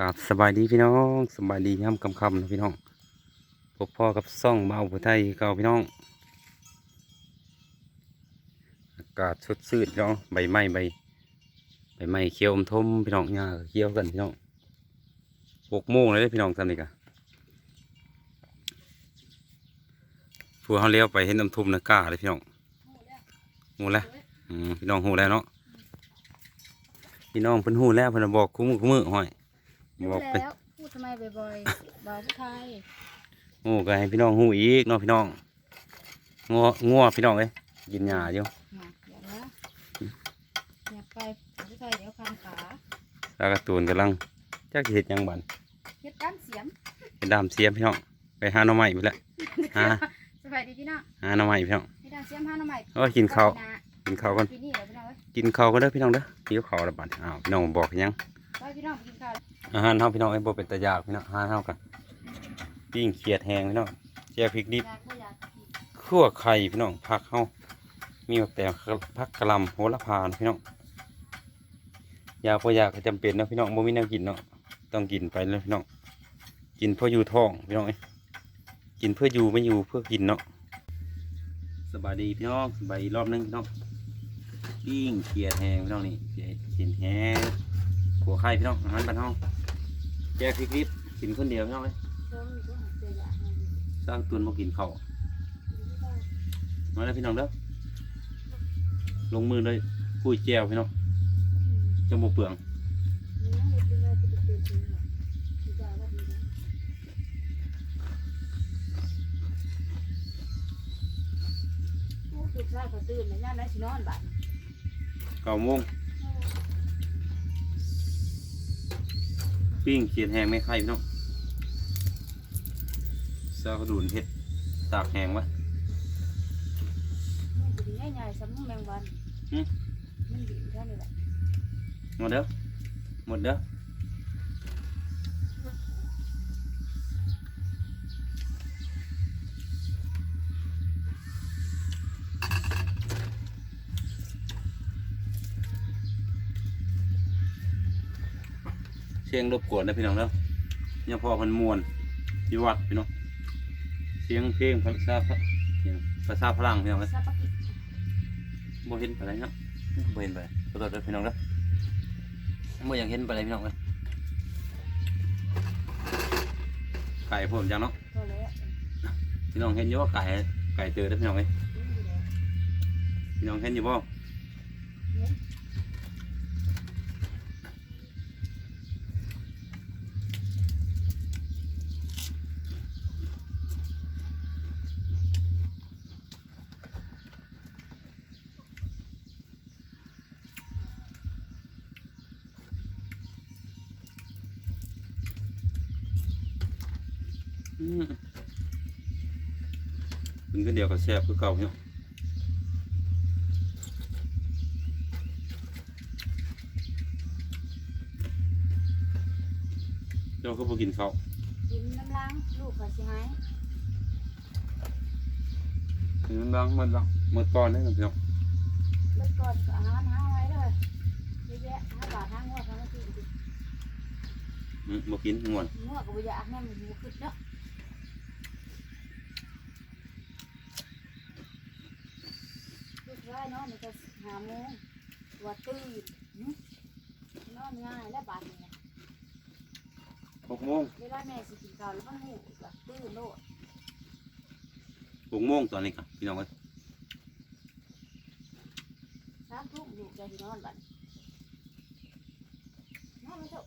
กาบสบายดีพี่น้องสบายดีย่ำคำคำนะพี่น้องพบพ่อกับซ่องเบาผู้ไทยเก่าพี่น้อง อากาศสดชื่นพี่น้องใบไม้ใบใบไม้เขียวอมทมพี่น้องหญ้าก็เขียวกันพี่น้องหกโมงเลยพี่น้องทำนี่กะผู้เขาเลี้ยวไปเห็นน้ำทุ่มนะกล้าเลยพี่น้องหูแล้วพี่น้องหูแล้วเนาะพี่น้องเพิ่นหูแล้วเพิ่นบอกคุ้มคุ้มือห้อย บอกไปแล้วพูดทำไมบ่อยๆบอกผู้ชายหูก็ให้พี่น้องหูอีกเนาะพี่น้องงัวงัวพี่น้องเอ้ยกินหญ้าอยู่นะอย่านะอย่าไปผู้ชายเดี๋ยวคางขาตากระตูนกำลังจักสิเห็ดหยังบันเฮ็ดด้านเสียมเป็นดามเสียมพี่น้องไปหาหน่อไม้ไปแล้วหาสบายดีพี่น้องหาหน่อไม้พี่น้องเฮ็ดด้านเสียมห้าหน่อไม้โอ้ยกินข้าวกินข้าวกันกินนี่เหรอพี่น้องเอ้ยกินข้าวกันเด้อพี่น้องเด้อหิวข้าวแล้วบัดอ้าวพี่น้องบอกหยัง อาหารเฮาพี่น้องไอ้บ่เป็นตะยากพี่น้องอาหารเฮากันปิ้งเขียดแห้งพี่น้องแจ่วพริกดิบอยากบ่อยากกินคั่วไข่พี่น้องผักเฮามีแต่ผักกะหล่ำโหระพานพี่น้องยากบ่อยากก็จำเป็นเนาะพี่น้องบ่มีแนวกินเนาะต้องกินไปเลยพี่น้องกินเพื่ออยู่ท้องพี่น้องเอ้กินเพื่ออยู่ไม่อยู่เพื่อกินเนาะสบายดีพี่น้องสบายรอบหนึงพี่น้องปิ้งเขียดแห้งพี่น้องนี่เขียดเขียดแห้ง ขัวไข่พี่น้องอาหารบ้านเฮาแจกพริกดิบกินคนเดียวพี่น้องเอ้ยเติมสร้างตุนมากินข้าวมาแล้วพี่น้องเด้อลงมือเลยปุ้ยแจวพี่น้องจะหมเปลืองตื่นว่าพี่จ้าว่าดีนะโอ้ตื่นเช้าก็ตื่นแล้วย่านไหนสินอนบัดเก้าโมง ปิ้งเขียดแห้งไม่ไข่พี่น้องซากระดูนเห็ดตากแห้งไว้มันจะดีง่ายๆสำนึกแมงวันหืมมันดีแค่นี้แหละหมดเด้อหมดเด้อ เสียงรบกวนนะพี่น้องเด้อเนี่ยพอมันมวนที่วัดพี่น้องเสียงเพลงภาษาพระเสียงภาษาพลังพี่น้องเอ้ยซาปากิบ่เห็นไปไหนเนาะบ่เห็นไปขอโทษด้วยพี่น้องเด้อบ่ยากเห็นไปไหนพี่น้องเอ้ยไก่ผมจังเนาะพอแล้วพี่น้องเห็นอยู่ว่าไก่ไก่เตือเด้พี่น้องเอ้ยนี่แหละพี่น้องเห็นอยู่บ่ อืมกินก็เดียวก็แซ่บคือเก่าพี่น้องเจ้าก็บ่กินข้าวกินน้ำล้างลูกก็สิหายกินมันบางมันบางหมดก่อนเด้อพี่น้องเลิกก่อนก็อาหารหาไว้เลยเยอะแยะห้าบาทห้างวดทั้งนั้นสิอืมบ่กินง่วนงวดก็บ่อยากแม่มันบ่ขึ้นเนาะ ลูกชายนอนนี่ก็หาโมงว่าตื่นหึนอนง่ายและบาดเนี่นะหกโมงเวลาแม่สิกินข้าวแล้วมันหูก็ตื่นโลดหกโมงตอนนี้ครับพี่น้องเอ้ยสามทุ่มลูกจะนอนบัดนอนไม่ถูก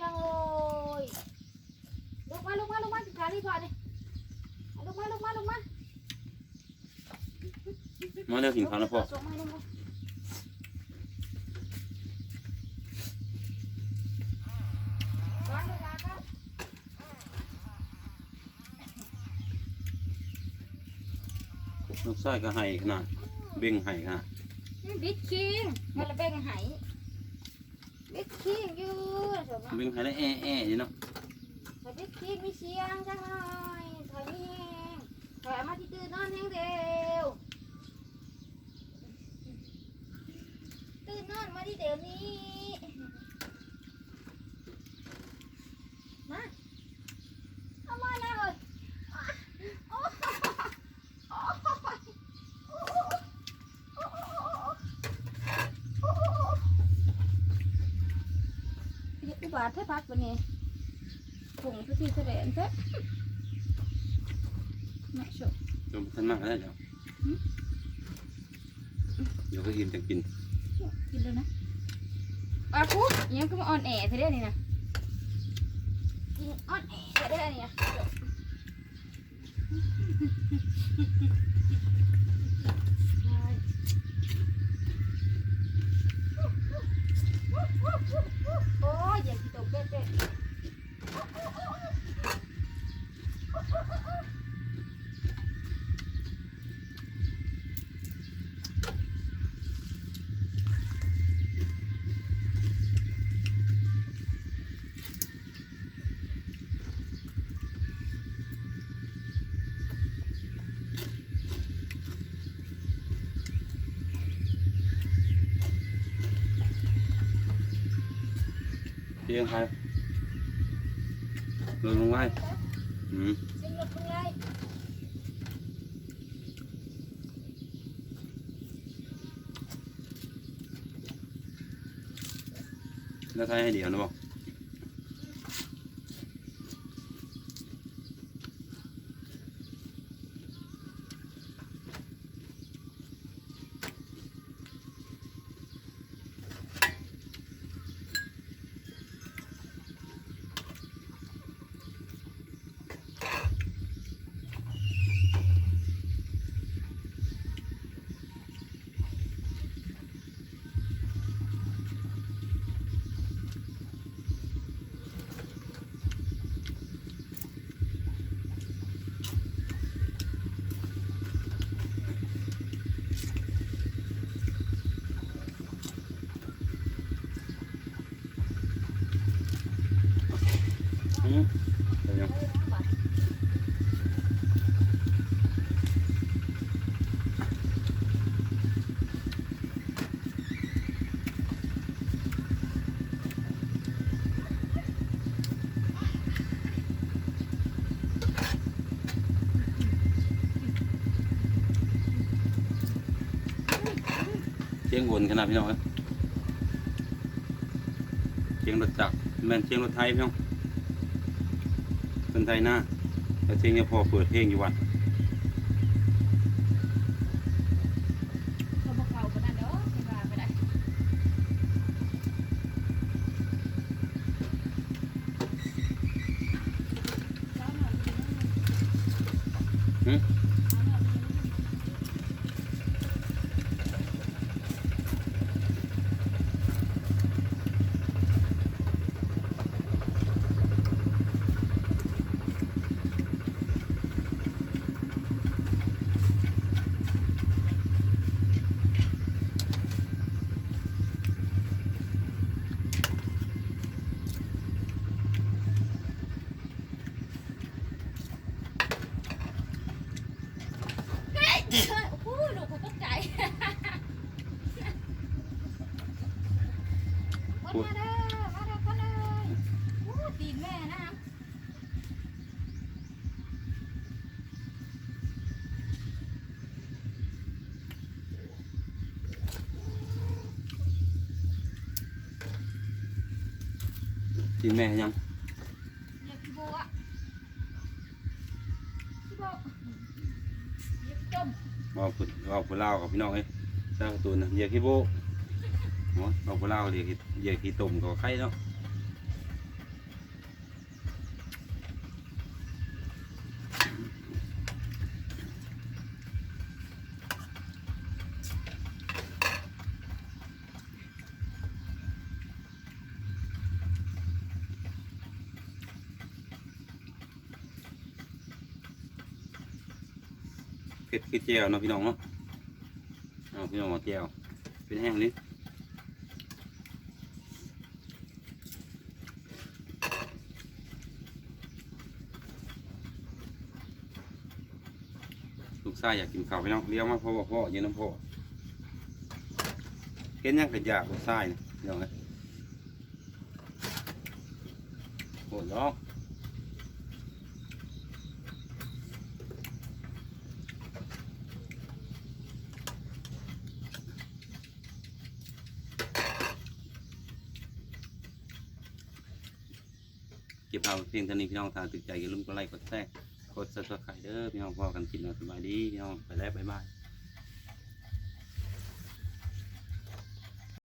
จังเลยลงมาลงมาลงมาสิขาที่พอนเลยลงมาลงมาลงมามาเร็วกินข้าวนะพ่อส่าลูกไส้ก็ไห้ขนาดเบ่งไห้ขนาดบิดคิงมันละเบ่งไห้ บิ๊กคิงอยู่สมเบ่งให้ได้แอะแอะอยู่เนาะถ้าบิ๊กคิงมีเสียงจังหน่อยถอยนี่แห้งถอยมาที่ตื่นนอนแห้งเร็วตื่นนอนมาที่เดี๋ยวนี้มาเอามานะเอ้ยโอ้โหโอ้โหโอ้โหโอ้โหโอ้โห เฮ็ดอุบาทแท้พักวันนี้ผงทุกทีแสดงแท้มาโชว์จมทันมากแล้วเดี๋ยวหืมเดี๋ยวก็อิ่มจะกิน กินเลยนะปลาคุกยังก็มาอ่อนแอเท่าเด้นี่นะกินอ่อนแอเท่าเด้นี่นะ เที่ยงใครลงลงไว้อืม สิงรถมึงเลย แล้วใช้ให้เดี๋ยวนะบอก อืมเดี๋ยวยัง เชียงวนขนาดพี่น้องเอ้ยเชียงรถจักรแม่นเชียงรถไทยพี่น้องคนไทยหน้าแต่เชียงเนี่ยพอเปิดเพลงอยู่วัดเขาบอกเขาปานนั้นเด้อไม่ว่าไปได้แล้วหน่อยกินแล้วหน่อย หืม เอาหน่อยกินแล้วหน่อย เฮ้ยโอ้โหลูกเขาตกใจคนมาเด้อมาเด้อคนเลยโอ้ ตีนแม่นะทีแม่ยังเรียกพี่โบอะพี่โบเรียกจมว่าผู้ว่าผู้เล่าวกับพี่น้องเอ้ยสร้างตัวนะเยียกขี้โบโอ้ยว่าผู้เล่าวเยียกเยียกขี้ตุ่มกับไข่เนาะ เผ็ดคือเจียวเนาะพี่น้องเนาะเอาพี่น้องเอาเจียวเป็นแห้งนี้ลูกชายอยากกินข้าวพี่น้องเลี้ยวมาพ่อพ่อยืนน้ำพ่อเห็นยังกระยากลูกชายเนี่ยพี่น้องเลยโอ้ยน้อง เก็บเอาเพียงเท่านี้พี่น้องทางติดใจอย่าลืมกดไลค์กดแชร์กดซับสไครต์เด้อพี่น้องพอกันกินเอาสบายดีพี่น้องไปแล้วบ๊ายบาย